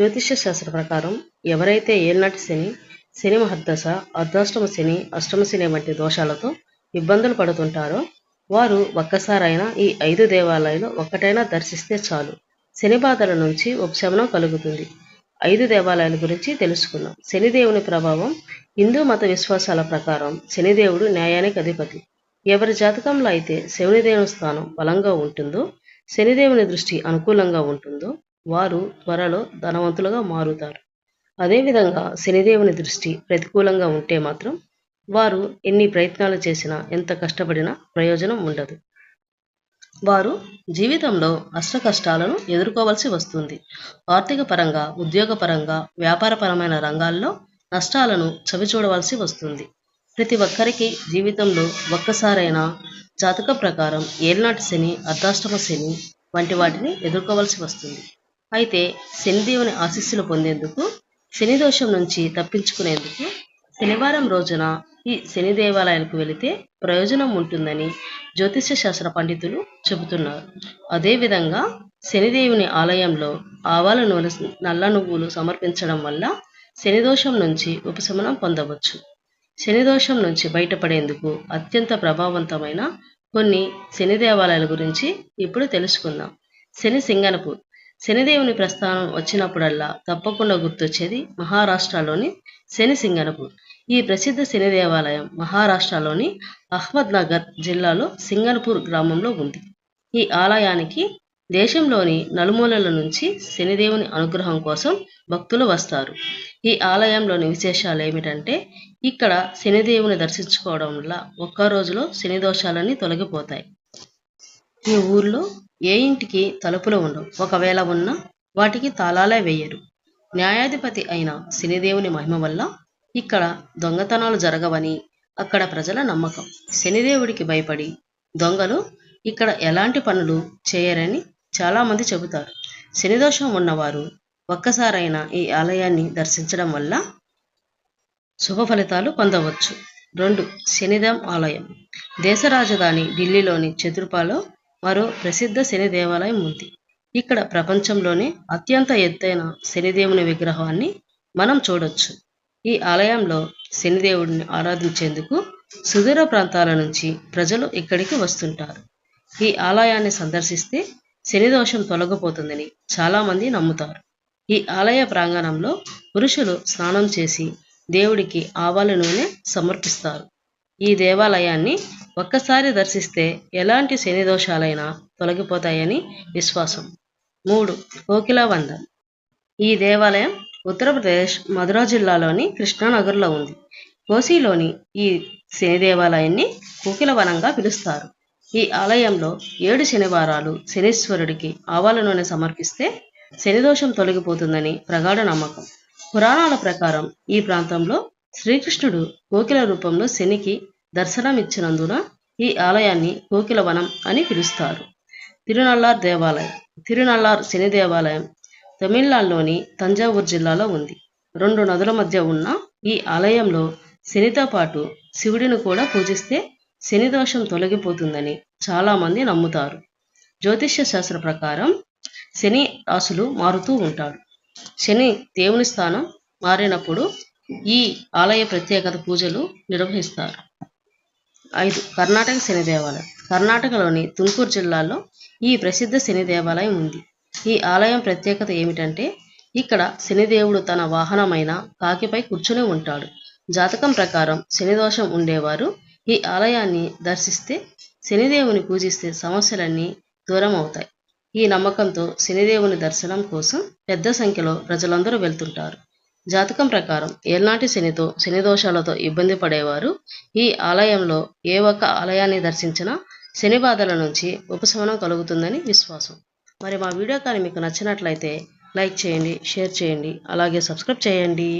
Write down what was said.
జ్యోతిష్య శాస్త్ర ప్రకారం ఎవరైతే ఏళ్ళనాటి శని శని మహర్దశ అర్ధాష్టమ శని అష్టమ శని వంటి దోషాలతో ఇబ్బందులు పడుతుంటారో వారు ఒక్కసారైనా ఈ ఐదు దేవాలయాలు ఒక్కటైనా దర్శిస్తే చాలు. శని బాధల నుంచి ఉపశమనం కలుగుతుంది. ఐదు దేవాలయాల గురించి తెలుసుకుందాం. శనిదేవుని ప్రభావం హిందూ మత విశ్వాసాల ప్రకారం శనిదేవుడు న్యాయానికి అధిపతి. ఎవరి జాతకంలో అయితే శనిదేవుని స్థానం బలంగా ఉంటుందో శనిదేవుని దృష్టి అనుకూలంగా ఉంటుందో వారు త్వరలో ధనవంతులుగా మారుతారు. అదేవిధంగా శనిదేవుని దృష్టి ప్రతికూలంగా ఉంటే మాత్రం వారు ఎన్ని ప్రయత్నాలు చేసినా ఎంత కష్టపడినా ప్రయోజనం ఉండదు. వారు జీవితంలో అష్ట కష్టాలను ఎదుర్కోవలసి వస్తుంది. ఆర్థిక పరంగా ఉద్యోగపరంగా వ్యాపారపరమైన రంగాల్లో నష్టాలను చవిచూడవలసి వస్తుంది. ప్రతి ఒక్కరికి జీవితంలో ఒక్కసారైనా జాతక ప్రకారం ఏలినాటి శని అర్ధాష్టమ శని వంటి వాటిని ఎదుర్కోవాల్సి వస్తుంది. అయితే శనిదేవుని ఆశీస్సులు పొందేందుకు శని దోషం నుంచి తప్పించుకునేందుకు శనివారం రోజున ఈ శని దేవాలయాలకు వెళితే ప్రయోజనం ఉంటుందని జ్యోతిష్య శాస్త్ర పండితులు చెబుతున్నారు. అదేవిధంగా శనిదేవుని ఆలయంలో ఆవాల నూనె నల్ల నువ్వులు సమర్పించడం వల్ల శనిదోషం నుంచి ఉపశమనం పొందవచ్చు. శనిదోషం నుంచి బయటపడేందుకు అత్యంత ప్రభావవంతమైన కొన్ని శని దేవాలయాల గురించి ఇప్పుడు తెలుసుకుందాం. శని సింగనపూర్ శనిదేవుని ప్రస్థానం వచ్చినప్పుడల్లా తప్పకుండా గుర్తొచ్చేది మహారాష్ట్రలోని శని సింగనపూర్ ఈ ప్రసిద్ధ శని దేవాలయం మహారాష్ట్రలోని అహ్మద్నగర్ జిల్లాలో సింగనపూర్ గ్రామంలో ఉంది. ఈ ఆలయానికి దేశంలోని నలుమూలల నుంచి శనిదేవుని అనుగ్రహం కోసం భక్తులు వస్తారు. ఈ ఆలయంలోని విశేషాలు ఏమిటంటే ఇక్కడ శనిదేవుని దర్శించుకోవడం వల్ల ఒక్క రోజులో శని దోషాలన్నీ తొలగిపోతాయి. ఈ ఊర్లో ఏ ఇంటికి తలుపులు ఉండవు. ఒకవేళ ఉన్నా వాటికి తాళాలే వేయరు. న్యాయాధిపతి అయిన శనిదేవుని మహిమ వల్ల ఇక్కడ దొంగతనాలు జరగవని అక్కడ ప్రజల నమ్మకం. శనిదేవుడికి భయపడి దొంగలు ఇక్కడ ఎలాంటి పనులు చేయరని చాలామంది చెబుతారు. శనిదోషం ఉన్నవారు ఒక్కసారైనా ఈ ఆలయాన్ని దర్శించడం వల్ల శుభ ఫలితాలు పొందవచ్చు. రెండు శనిదం ఆలయం. దేశ రాజధాని ఢిల్లీలోని చతుర్పాలో మరో ప్రసిద్ధ శని దేవాలయం ఉంది. ఇక్కడ ప్రపంచంలోనే అత్యంత ఎత్తైన శనిదేవుని విగ్రహాన్ని మనం చూడొచ్చు. ఈ ఆలయంలో శనిదేవుడిని ఆరాధించేందుకు సుదూర ప్రాంతాల నుంచి ప్రజలు ఇక్కడికి వస్తుంటారు. ఈ ఆలయాన్ని సందర్శిస్తే శని దోషం తొలగిపోతుందని చాలామంది నమ్ముతారు. ఈ ఆలయ ప్రాంగణంలో పురుషులు స్నానం చేసి దేవుడికి ఆవాల నూనె సమర్పిస్తారు. ఈ దేవాలయాన్ని ఒక్కసారి దర్శిస్తే ఎలాంటి శని దోషాలైనా తొలగిపోతాయని విశ్వాసం. మూడు కోకిలావందన్ ఈ దేవాలయం ఉత్తరప్రదేశ్ మధురా జిల్లాలోని కృష్ణానగర్లో ఉంది. కోసిలోని ఈ శని దేవాలయాన్ని కోకిలవనంగా పిలుస్తారు. ఈ ఆలయంలో ఏడు శనివారాలు శనీశ్వరుడికి ఆవాల నూనె సమర్పిస్తే శనిదోషం తొలగిపోతుందని ప్రగాఢ నమ్మకం. పురాణాల ప్రకారం ఈ ప్రాంతంలో శ్రీకృష్ణుడు కోకిల రూపంలో శనికి దర్శనం ఇచ్చినందున ఈ ఆలయాన్ని కోకిలవనం అని పిలుస్తారు. తిరునల్లార్ దేవాలయం తిరునల్లార్ శని దేవాలయం తమిళనాడులోని తంజావూరు జిల్లాలో ఉంది. రెండు నదుల మధ్య ఉన్న ఈ ఆలయంలో శనితో పాటు శివుడిని కూడా పూజిస్తే శని దోషం తొలగిపోతుందని చాలామంది నమ్ముతారు. జ్యోతిష్య శాస్త్ర ప్రకారం శని రాసులు మారుతూ ఉంటాడు శని దేవుని స్థానం మారినప్పుడు ఈ ఆలయ ప్రత్యేకత పూజలు నిర్వహిస్తారు. ఐదు కర్ణాటక శని దేవాలయం. కర్ణాటకలోని తుమ్కూరు జిల్లాలో ఈ ప్రసిద్ధ శని దేవాలయం ఉంది. ఈ ఆలయం ప్రత్యేకత ఏమిటంటే ఇక్కడ శనిదేవుడు తన వాహనమైన కాకిపై కూర్చుని ఉంటాడు. జాతకం ప్రకారం శనిదోషం ఉండేవారు. ఈ ఆలయాన్ని దర్శిస్తే శనిదేవుని పూజిస్తే సమస్యలన్నీ దూరం అవుతాయి ఈ నమ్మకంతో శనిదేవుని దర్శనం కోసం పెద్ద సంఖ్యలో ప్రజలందరూ వెళ్తుంటారు. జాతకం ప్రకారం ఎల్నాటి శనితో శని దోషాలతో ఇబ్బంది పడేవారు. ఈ ఆలయంలో ఏ ఒక్క ఆలయాన్ని దర్శించినా శని బాధల నుంచి ఉపశమనం కలుగుతుందని విశ్వాసం. మరి మా వీడియో కానీ మీకు నచ్చినట్లయితే లైక్ చేయండి షేర్ చేయండి అలాగే సబ్స్క్రైబ్ చేయండి.